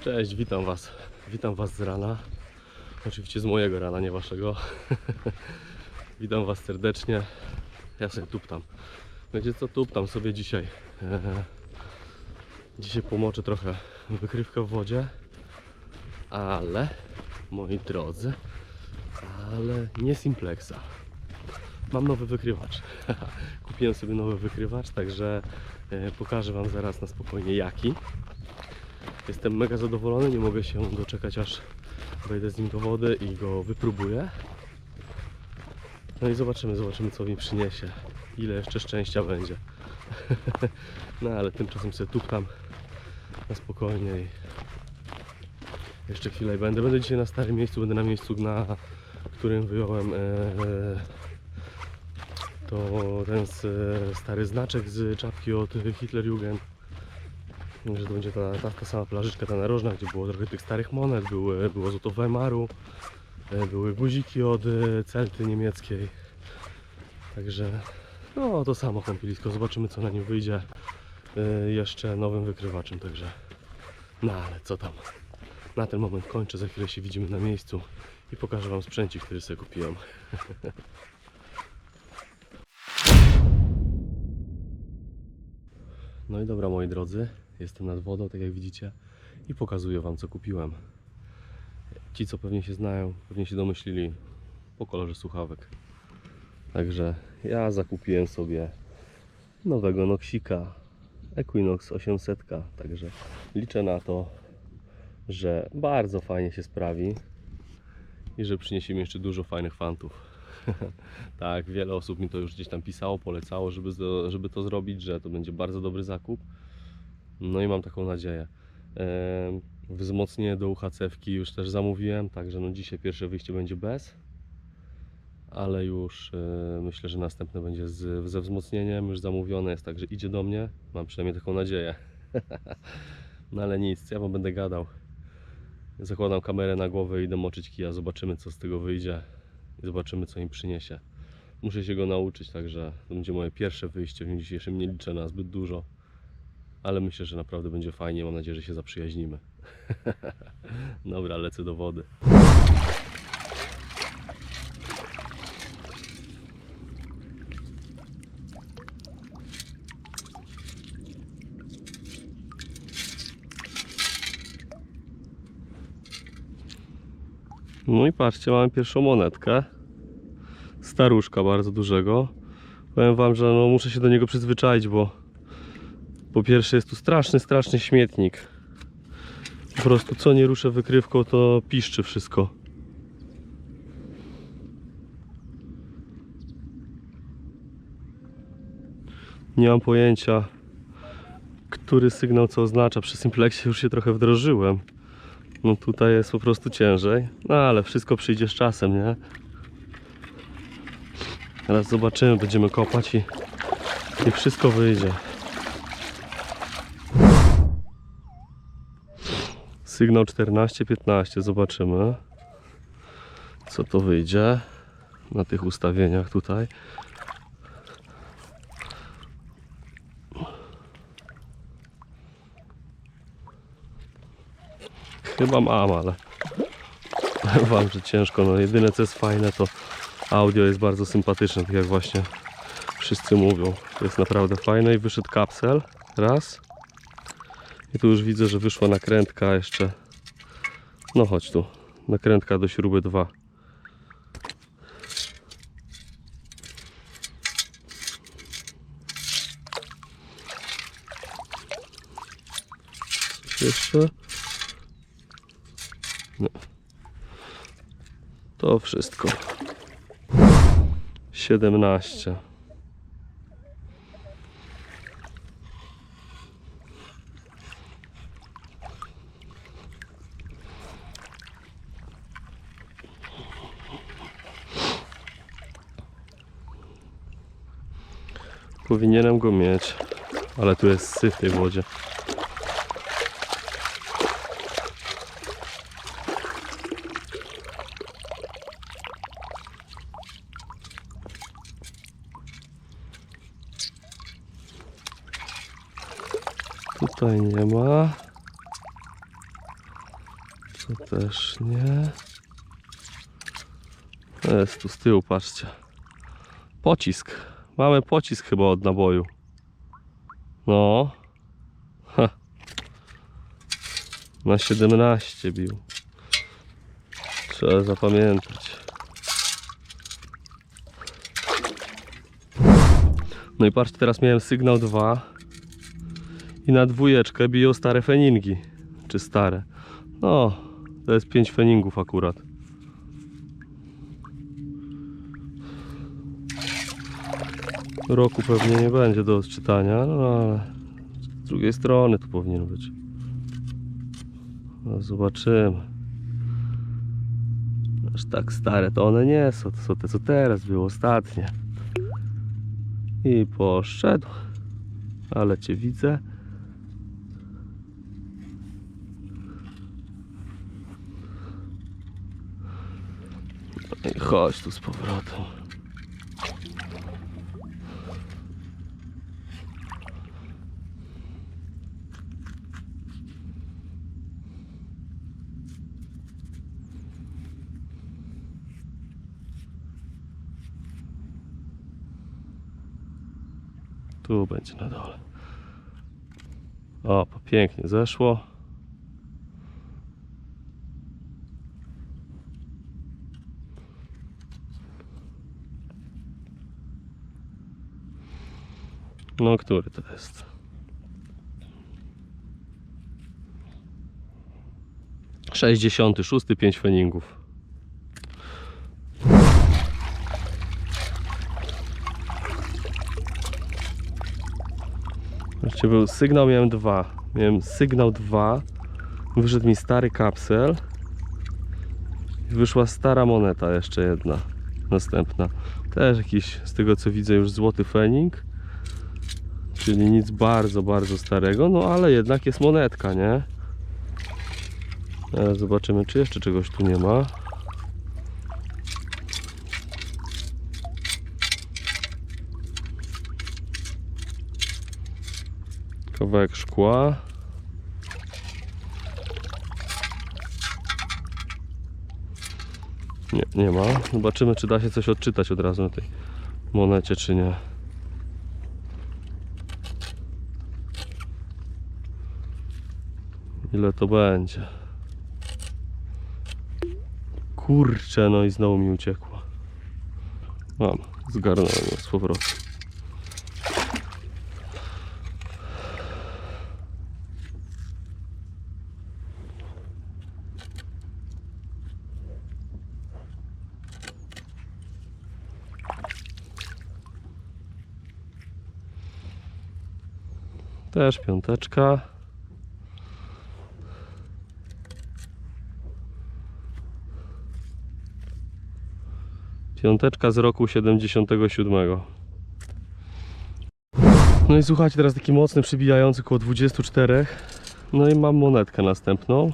Cześć, witam Was. Witam Was z rana. Oczywiście z mojego rana, nie Waszego. witam Was serdecznie. Ja sobie tuptam. Wiecie co, tuptam sobie dzisiaj. Eee, dzisiaj pomoczę trochę wykrywkę w wodzie. Ale, moi drodzy, ale nie Simplexa. Mam nowy wykrywacz. Kupiłem sobie nowy wykrywacz, także e, pokażę Wam zaraz na spokojnie jaki. Jestem mega zadowolony, nie mogę się doczekać aż wejdę z nim do wody i go wypróbuję. No i zobaczymy, zobaczymy co mi przyniesie. Ile jeszcze szczęścia będzie. No ale tymczasem sobie tuptam na spokojnie i jeszcze chwilę i będę. Będę dzisiaj na starym miejscu, będę na miejscu, na którym wyjąłem e, to ten stary znaczek z czapki od Hitlerjugend że to będzie ta, ta, ta sama plażyczka, ta narożna, gdzie było trochę tych starych monet, były, było złoto Weimaru, e, były guziki od e, celty niemieckiej. Także no to samo kąpielisko, zobaczymy co na nim wyjdzie e, jeszcze nowym wykrywaczem, także no ale co tam. Na ten moment kończę, za chwilę się widzimy na miejscu i pokażę Wam sprzęcik, który sobie kupiłem. No i dobra moi drodzy, jestem nad wodą, tak jak widzicie i pokazuję Wam co kupiłem. Ci co pewnie się znają, pewnie się domyślili po kolorze słuchawek. Także ja zakupiłem sobie nowego Noxika Equinox 800, także liczę na to, że bardzo fajnie się sprawi i że przyniesie mi jeszcze dużo fajnych fantów. tak, wiele osób mi to już gdzieś tam pisało, polecało, żeby, żeby to zrobić, że to będzie bardzo dobry zakup. No i mam taką nadzieję. Wzmocnienie do UHC-wki już też zamówiłem, także no dzisiaj pierwsze wyjście będzie bez. Ale już e, myślę, że następne będzie z, ze wzmocnieniem, już zamówione jest, także idzie do mnie. Mam przynajmniej taką nadzieję. no ale nic, ja wam będę gadał. Zakładam kamerę na głowę i idę moczyć kija, zobaczymy co z tego wyjdzie i zobaczymy co im przyniesie. Muszę się go nauczyć, także to będzie moje pierwsze wyjście w dniu dzisiejszym. Nie liczę na zbyt dużo, ale myślę, że naprawdę będzie fajnie. Mam nadzieję, że się zaprzyjaźnimy. Dobra, lecę do wody. No i patrzcie, mamy pierwszą monetkę. Staruszka bardzo dużego. Powiem wam, że no muszę się do niego przyzwyczaić, bo po pierwsze jest tu straszny, straszny śmietnik. Po prostu co nie ruszę wykrywką, to piszczy wszystko. Nie mam pojęcia, który sygnał co oznacza. Przy Simplexie już się trochę wdrożyłem. No tutaj jest po prostu ciężej. No ale wszystko przyjdzie z czasem, nie? Teraz zobaczymy, będziemy kopać i, i wszystko wyjdzie. Sygnał 14-15, zobaczymy co to wyjdzie na tych ustawieniach tutaj. Chyba mam, ale wam, że ciężko. No jedyne co jest fajne to audio jest bardzo sympatyczne, tak jak właśnie wszyscy mówią. To jest naprawdę fajne i wyszedł kapsel. Raz. I tu już widzę, że wyszła nakrętka jeszcze. No chodź tu. Nakrętka do śruby 2. Coś jeszcze? No. To wszystko. 17. Powinienem go mieć, ale tu jest syf w tej wodzie. Tutaj nie ma. To też nie. Jest tu z tyłu, patrzcie. Pocisk. Mamy pocisk chyba od naboju. No. Ha. Na 17 bił. Trzeba zapamiętać. No i patrzcie, teraz miałem sygnał 2 i na dwójeczkę biją stare feningi. Czy stare? No, to jest 5 feningów akurat. Roku pewnie nie będzie do odczytania, no ale z drugiej strony tu powinien być. No zobaczymy. Aż tak stare to one nie są, to są te co teraz były ostatnie. I poszedł. Ale cię widzę. No i chodź tu z powrotem. Tu będzie na dole. O, pięknie zeszło. No, który to jest? Sześćdziesiąty szósty, pięć feningów. Jeszcze był sygnał, miałem dwa. Miałem sygnał 2. Wyszedł mi stary kapsel. I wyszła stara moneta, jeszcze jedna. Następna. Też jakiś, z tego co widzę, już złoty fening. Czyli nic bardzo, bardzo starego. No ale jednak jest monetka, nie? Zobaczymy, czy jeszcze czegoś tu nie ma. Kawałek szkła. Nie, nie ma. Zobaczymy, czy da się coś odczytać od razu na tej monecie, czy nie. Ile to będzie? Kurczę, no i znowu mi uciekło. Mam, zgarnąłem ją z powrotem. Też piąteczka. Piąteczka z roku 77. No i słuchajcie, teraz taki mocny, przybijający około 24. No i mam monetkę następną.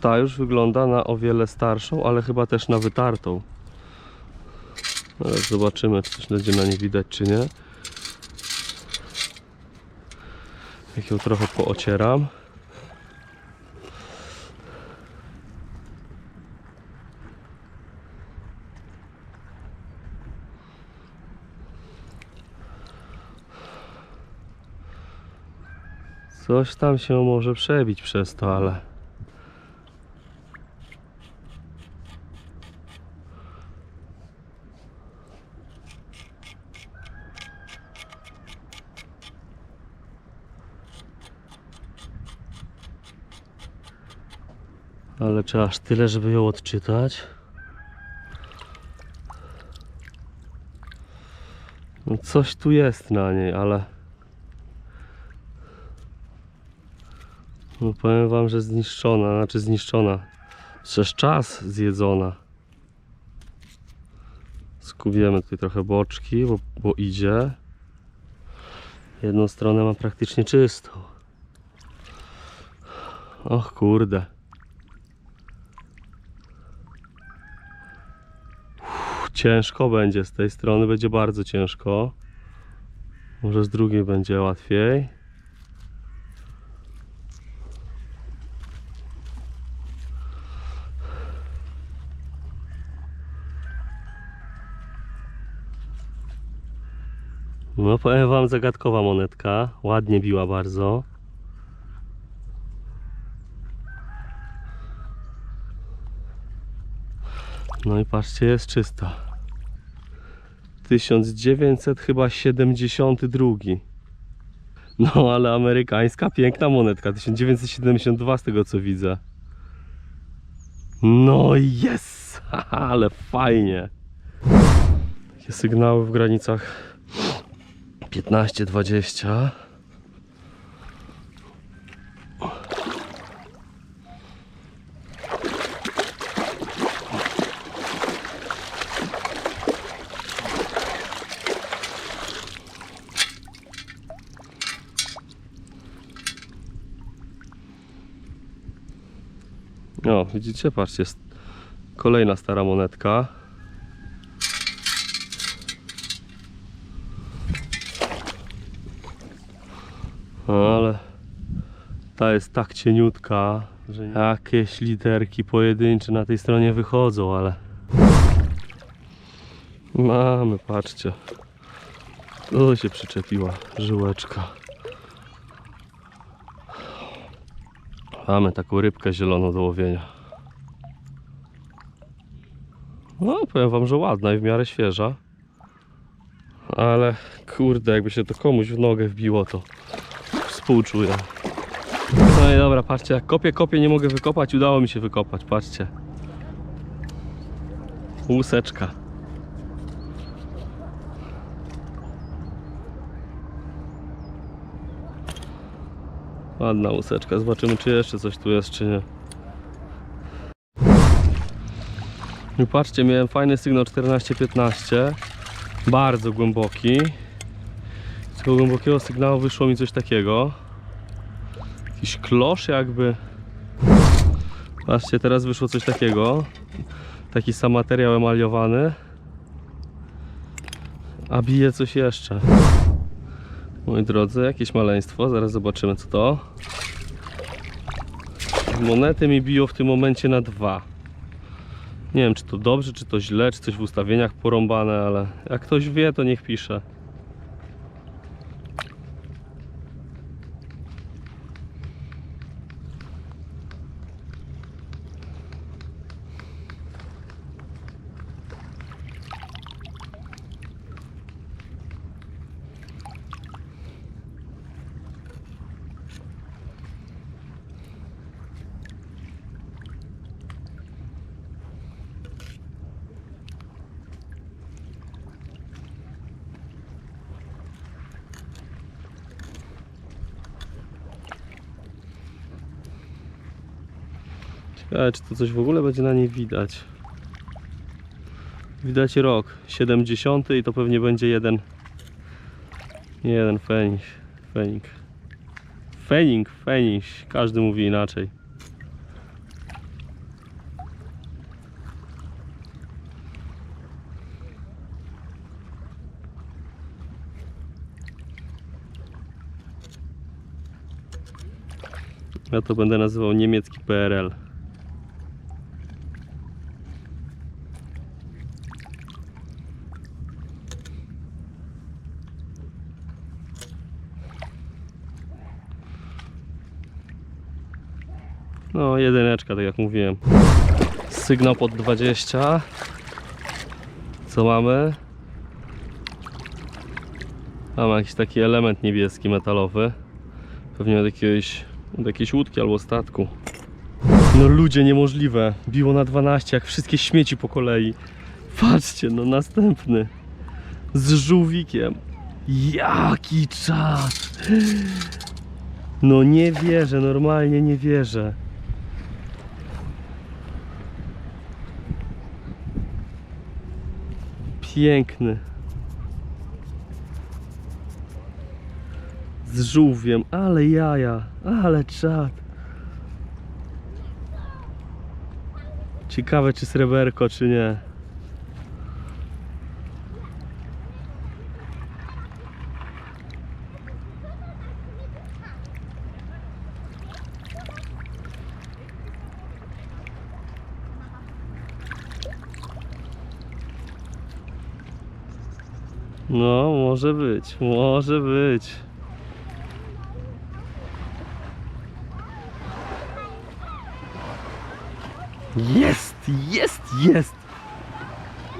Ta już wygląda na o wiele starszą, ale chyba też na wytartą. Zobaczymy, czy coś będzie na niej widać, czy nie. Jak ją trochę poocieram. Coś tam się może przebić przez to, ale... Czy aż tyle, żeby ją odczytać? No coś tu jest na niej, ale... No powiem wam, że zniszczona, znaczy zniszczona. Przez czas zjedzona. Skubiemy tutaj trochę boczki, bo, bo idzie. Jedną stronę mam praktycznie czystą. Och kurde. ciężko będzie z tej strony, będzie bardzo ciężko. Może z drugiej będzie łatwiej. No powiem wam zagadkowa monetka, ładnie biła bardzo. No i patrzcie, jest czysta. 1900 chyba 72. No ale amerykańska piękna monetka. 1972 z tego co widzę. No jest! Ale fajnie. Takie sygnały w granicach 15-20. O, widzicie, patrzcie, jest kolejna stara monetka. Ale ta jest tak cieniutka, że jakieś literki pojedyncze na tej stronie wychodzą, ale mamy, patrzcie. Tu się przyczepiła żyłeczka. Mamy taką rybkę zieloną do łowienia. No, powiem wam, że ładna i w miarę świeża. Ale kurde, jakby się to komuś w nogę wbiło, to współczuję. No i dobra, patrzcie, jak kopię, kopię, nie mogę wykopać, udało mi się wykopać, patrzcie. Łuseczka. Ładna łuseczka, zobaczymy czy jeszcze coś tu jest, czy nie. I patrzcie, miałem fajny sygnał 14-15, bardzo głęboki. Z tego głębokiego sygnału wyszło mi coś takiego. Jakiś klosz jakby. Patrzcie, teraz wyszło coś takiego. Taki sam materiał emaliowany. A bije coś jeszcze. Moi drodzy, jakieś maleństwo. Zaraz zobaczymy co to. Monety mi biją w tym momencie na dwa. Nie wiem czy to dobrze, czy to źle, czy coś w ustawieniach porąbane, ale jak ktoś wie to niech pisze. Ciekawe, czy to coś w ogóle będzie na niej widać. Widać rok 70 i to pewnie będzie jeden jeden fenik. Fenik. Fenik, fenik. Każdy mówi inaczej. Ja to będę nazywał niemiecki PRL. No, jedyneczka, tak jak mówiłem. Sygnał pod 20. Co mamy? Mamy jakiś taki element niebieski, metalowy. Pewnie od jakiegoś, od jakiejś łódki albo statku. No ludzie, niemożliwe. Biło na 12, jak wszystkie śmieci po kolei. Patrzcie, no następny. Z żółwikiem. Jaki czas! No nie wierzę, normalnie nie wierzę. Piękny. Z żółwiem, ale jaja, ale czad. Ciekawe czy sreberko, czy nie. No, może być, może być. Jest, jest, jest!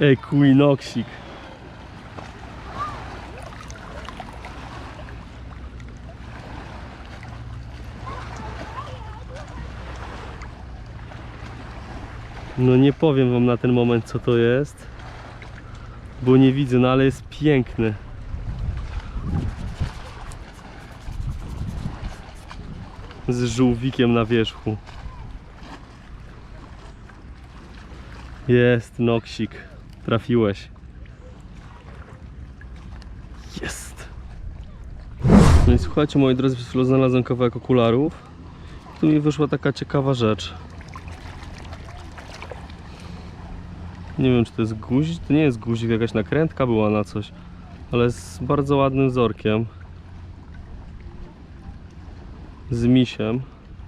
Equinoxik. No nie powiem wam na ten moment co to jest, bo nie widzę, no ale jest piękny. Z żółwikiem na wierzchu. Jest noksik. Trafiłeś. Jest. No i słuchajcie moi drodzy, przed znalazłem kawałek okularów. Tu mi wyszła taka ciekawa rzecz. Nie wiem czy to jest guzik, to nie jest guzik, jakaś nakrętka była na coś. Ale z bardzo ładnym wzorkiem. Z misiem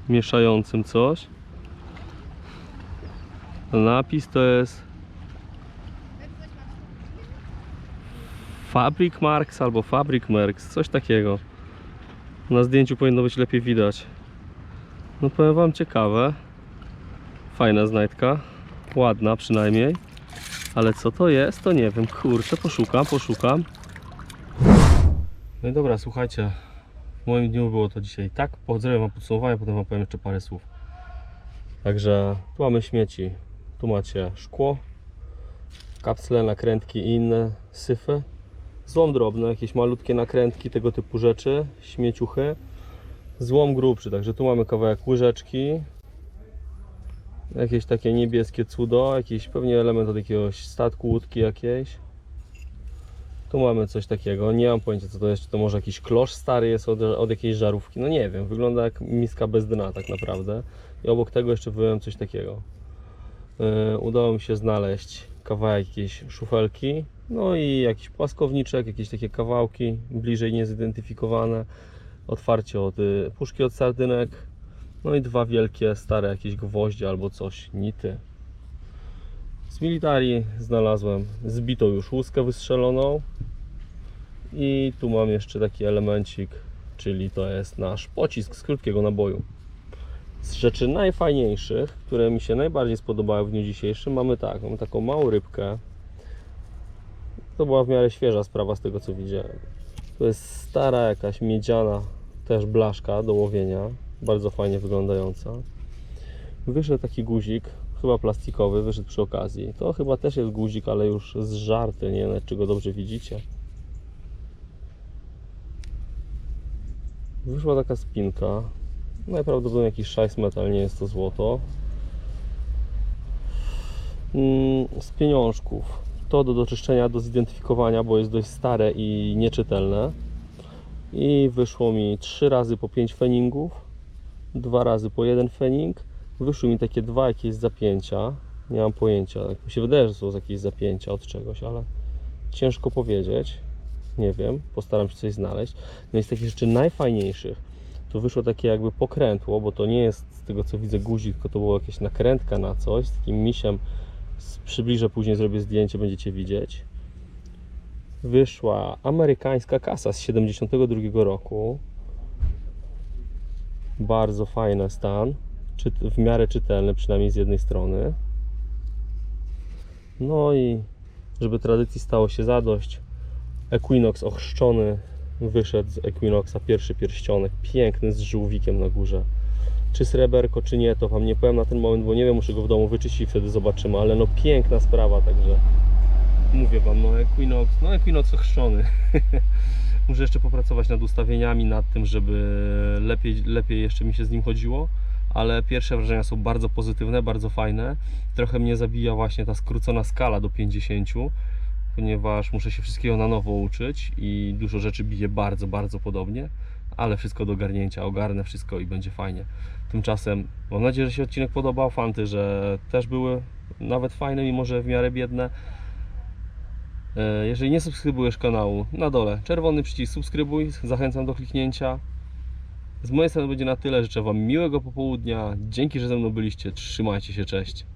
mieszającym coś. Napis to jest Fabric Marks albo Fabric Marks, coś takiego. Na zdjęciu powinno być lepiej widać. No powiem wam ciekawe. Fajna znajdka. Ładna przynajmniej. Ale co to jest, to nie wiem. Kurczę, poszukam, poszukam. No i dobra, słuchajcie. W moim dniu było to dzisiaj tak. Zrobię wam podsumowanie, potem wam powiem jeszcze parę słów. Także tu mamy śmieci. Tu macie szkło, kapsle, nakrętki i inne syfy. Złom drobny, jakieś malutkie nakrętki, tego typu rzeczy, śmieciuchy. Złom grubszy, także tu mamy kawałek łyżeczki. Jakieś takie niebieskie cudo, jakiś pewnie element od jakiegoś statku, łódki jakiejś. Tu mamy coś takiego, nie mam pojęcia co to jest, czy to może jakiś klosz stary jest od, od jakiejś żarówki, no nie wiem, wygląda jak miska bez dna tak naprawdę. I obok tego jeszcze wyjąłem coś takiego. Yy, udało mi się znaleźć kawałek jakiejś szufelki, no i jakiś płaskowniczek, jakieś takie kawałki bliżej niezidentyfikowane, otwarcie od y, puszki od sardynek, no i dwa wielkie stare jakieś gwoździe albo coś, nity. Z militari znalazłem zbitą już łuskę wystrzeloną i tu mam jeszcze taki elemencik, czyli to jest nasz pocisk z krótkiego naboju. Z rzeczy najfajniejszych, które mi się najbardziej spodobały w dniu dzisiejszym, mamy tak, mamy taką małą rybkę. To była w miarę świeża sprawa z tego co widziałem. To jest stara jakaś miedziana też blaszka do łowienia, bardzo fajnie wyglądająca. Wyszedł taki guzik, chyba plastikowy, wyszedł przy okazji. To chyba też jest guzik, ale już zżarty, nie wiem czy go dobrze widzicie. Wyszła taka spinka, Najprawdopodobniej jakiś szajs metal, nie jest to złoto. Mm, Z pieniążków. To do doczyszczenia, do zidentyfikowania, bo jest dość stare i nieczytelne. I wyszło mi 3 razy po 5 feningów, 2 razy po 1 fening. Wyszły mi takie dwa jakieś zapięcia. Nie mam pojęcia. Tak mi się wydaje, że są jakieś zapięcia od czegoś, ale ciężko powiedzieć. Nie wiem, postaram się coś znaleźć. No i z takich rzeczy najfajniejszych to wyszło takie jakby pokrętło, bo to nie jest z tego co widzę guzik, tylko to była jakaś nakrętka na coś z takim misiem. Przybliżę później, zrobię zdjęcie, będziecie widzieć. Wyszła amerykańska kasa z 72 roku. Bardzo fajny stan, czy, w miarę czytelny, przynajmniej z jednej strony. No i żeby tradycji stało się zadość, Equinox ochrzczony wyszedł z Equinoxa pierwszy pierścionek, piękny z żółwikiem na górze. Czy sreberko, czy nie, to Wam nie powiem na ten moment, bo nie wiem, muszę go w domu wyczyścić i wtedy zobaczymy, ale no piękna sprawa, także mówię Wam, no Equinox, no Equinox ochrzczony. muszę jeszcze popracować nad ustawieniami, nad tym, żeby lepiej, lepiej jeszcze mi się z nim chodziło, ale pierwsze wrażenia są bardzo pozytywne, bardzo fajne. Trochę mnie zabija właśnie ta skrócona skala do 50, ponieważ muszę się wszystkiego na nowo uczyć i dużo rzeczy bije bardzo, bardzo podobnie, ale wszystko do ogarnięcia, ogarnę wszystko i będzie fajnie. Tymczasem mam nadzieję, że się odcinek podobał, fanty, że też były nawet fajne, mimo że w miarę biedne. E, Jeżeli nie subskrybujesz kanału, na dole czerwony przycisk subskrybuj, zachęcam do kliknięcia. Z mojej strony będzie na tyle, życzę Wam miłego popołudnia, dzięki, że ze mną byliście, trzymajcie się, cześć.